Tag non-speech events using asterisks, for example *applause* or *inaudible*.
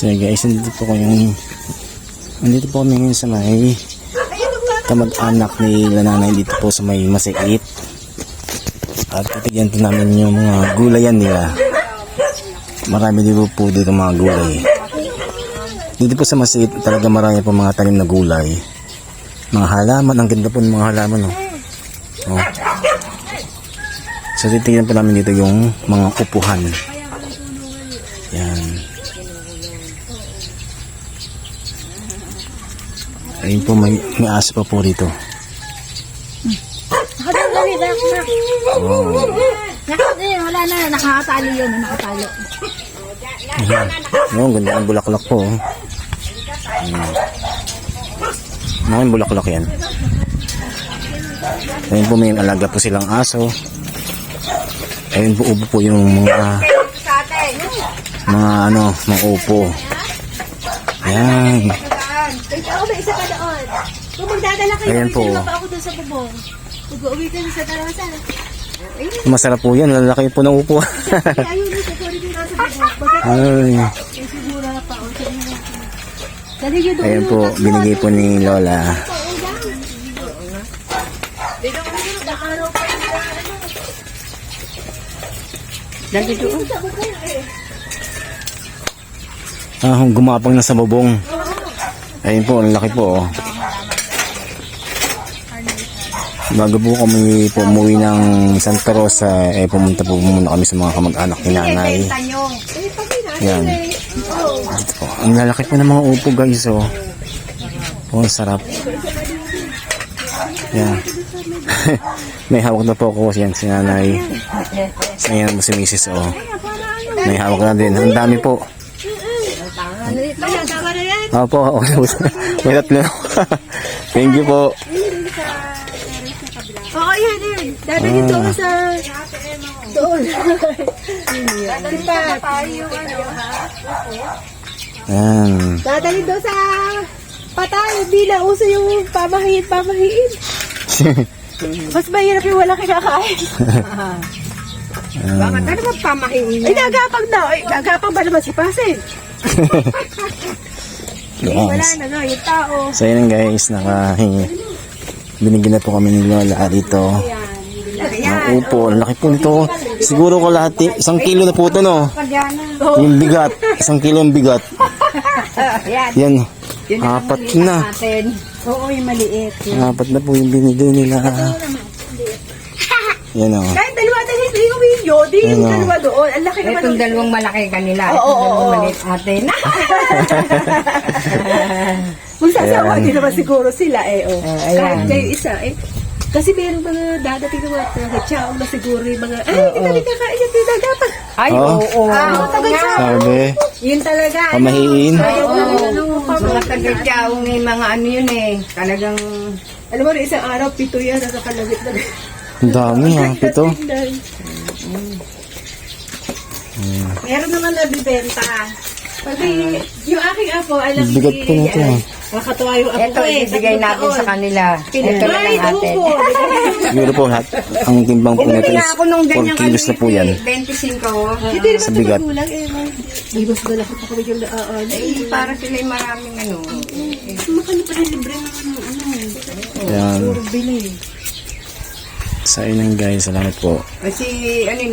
So guys, nandito po kami nandito po kami ngayon sa may kamag-anak ni nanay dito po sa may masiit. At titigyan po namin yung mga gulayan nila. Marami dito po dito mga gulay. Dito po sa masiit talaga marami po mga tanim na gulay. Mga halaman, ang ganda po ng mga halaman oh. oh. So titigyan po namin dito yung mga upuhan. Yan. Ayun po, may, may aso pa po rito. Nakadali, dali, dali. Oh. Nakadali, wala na. Nakatali yun. Nakatali. Ayan. Ayun, ganda ang bulaklak po. oh. Ayan. Mga bulaklak yan. Ayun po, may alaga po silang aso. Ayun po, upo po yung mga mga ano, mga upo. Ayan. Ikaw, may isa ka doon. Kung magdadala kayo, Ayan po. pa ako doon sa bubong. Mag-uwi ka sa darasan. Masarap po yan. Lalaki po ng upo. *laughs* Ayun, sorry din nasa bubong. Bakit? Ay. May sigura pa. O, sige na. Dali yun doon. Ayun po, binigay po ni Lola. Dito ka na doon. Araw pa. Dali doon. Ah, gumapang na sa bubong. Ayun po, ang laki po. Oh. Bago po kami po umuwi ng Santa Rosa, eh pumunta po muna kami sa mga kamag-anak ni nanay. Yan. Dito po. Ang lalaki po ng mga upo guys, oh. Oh, sarap. Yan. *laughs* May hawak na po ako yan si nanay. Sa yan mo si Mrs. Oh. May hawak na din. Ang dami po. Opo, *laughs* okay po. May tatlo. Thank you po. Oo, yan, yan. Dadalhin doon sa... Doon. Dadalhin pa. yung ano, ha? Yan. Dadalhin doon sa... Patay, bilang uso yung pamahiin, pamahiin. *laughs* Mas mahirap yung wala kinakain. Bakit ano ba pamahiin? Ay, nagapang na. Ay, nagapang ba naman si Pasin? *laughs* Wala na, no, yung tao. So yun guys, nakahingi. Binigyan na po kami ni Lola dito. Ang upo, laki po nito. Siguro ko lahat, isang kilo na po ito no. Yung bigat, isang kilo ang bigat. Yan, apat na. Oo, yung maliit. Apat na po yung binigay nila. Yan o. Kahit dalawa na hindi yung di yung Ano? dalawa doon. Ang laki naman. Itong ng- dalawang malaki kanila. Oo, Itong oo, dalawang oo. maliit atin. Kung *laughs* *laughs* sasawa, Ayan. di naman siguro sila eh. Oh. Ah, ayan. Kahit kayo isa eh. Kasi meron mga dadating na mga nagchaong na siguro yung mga, ay, hindi kami kakain yung pinagapan. Ay, Oo. oo. oo. Ah, tagal sa Sabi, Yun talaga. ano, pamahiin. ano, Mga taga-tiyaong eh, mga ano yun eh. Talagang Alam mo, isang araw, pito yan, nakakalawit na. Ang dami ha, pito. Meron naman nabibenta. Pag yung aking apo, alam Bigat po nito, ah. Nakakatuwa yung apo ito, ko eh. ibigay tatlong natin taon. sa kanila. Ito na Ay, lang atin. upo. *laughs* Siguro po lahat, ang timbang po nito Bumili is ako nung 4 ganyang kilos na po yan. 25. Hindi naman Sa bigat. magulang eh. May mas malaki pa kami yung daan. Eh, para sila yung maraming ano. Makano pa rin libre ng ano, ano. Yan. Bili. Sa inang guys, salamat po. Kasi ano